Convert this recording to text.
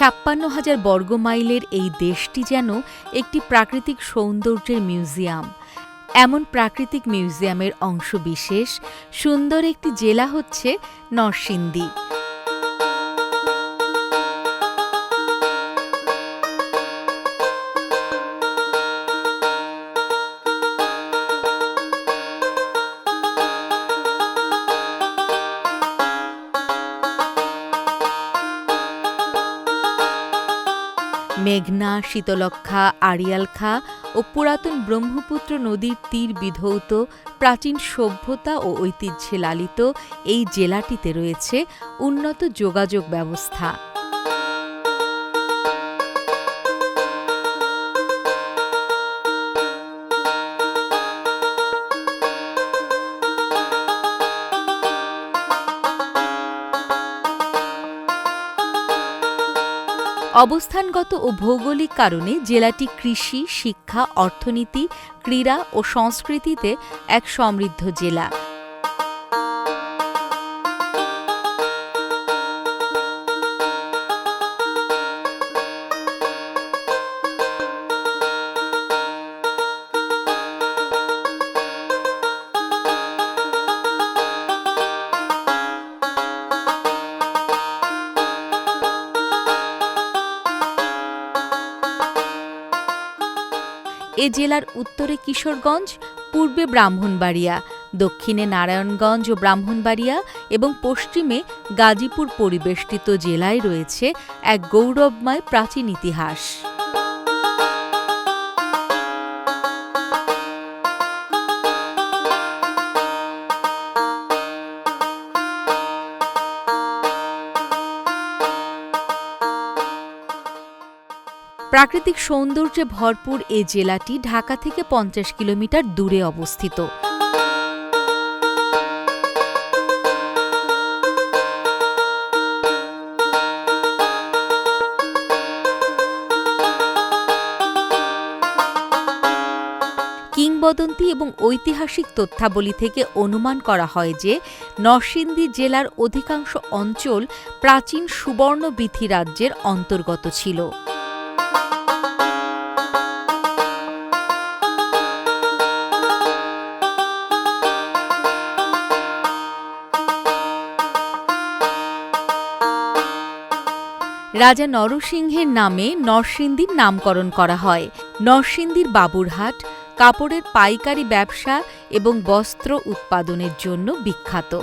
ছাপ্পান্ন হাজার বর্গমাইলের এই দেশটি যেন একটি প্রাকৃতিক সৌন্দর্যের মিউজিয়াম। এমন প্রাকৃতিক মিউজিয়ামের অংশ বিশেষ সুন্দর একটি জেলা হচ্ছে নরসিংদী। মেঘনা শীতলক্ষা আড়িয়ালখা ও পুরাতন ব্রহ্মপুত্র নদীর তীর বিধৌত, প্রাচীন সভ্যতা ও ঐতিহ্যে লালিত এই জেলাটিতে রয়েছে উন্নত যোগাযোগ ব্যবস্থা। অবস্থানগত ও ভৌগোলিক কারণে জেলাটি কৃষি শিক্ষা অর্থনীতি ক্রীড়া ও সংস্কৃতিতে এক সমৃদ্ধ জেলা। এ জেলার উত্তরে কিশোরগঞ্জ, পূর্বে ব্রাহ্মণবাড়িয়া, দক্ষিণে নারায়ণগঞ্জ ও ব্রাহ্মণবাড়িয়া এবং পশ্চিমে গাজীপুর পরিবেষ্টিত জেলায় রয়েছে এক গৌরবময় প্রাচীন ইতিহাস। প্রাকৃতিক সৌন্দর্যে ভরপুর এ জেলাটি ঢাকা থেকে পঞ্চাশ কিলোমিটার দূরে অবস্থিত। কিংবদন্তি এবং ঐতিহাসিক তথ্যাবলী থেকে অনুমান করা হয় যে নরসিংদী জেলার অধিকাংশ অঞ্চল প্রাচীন সুবর্ণবীথি রাজ্যের অন্তর্গত ছিল। রাজা নরসিংহের নামে নরসিংদীর নামকরণ করা হয়। নরসিংদীর বাবুরহাট কাপড়ের পাইকারি ব্যবসা এবং বস্ত্র উৎপাদনের জন্য বিখ্যাত।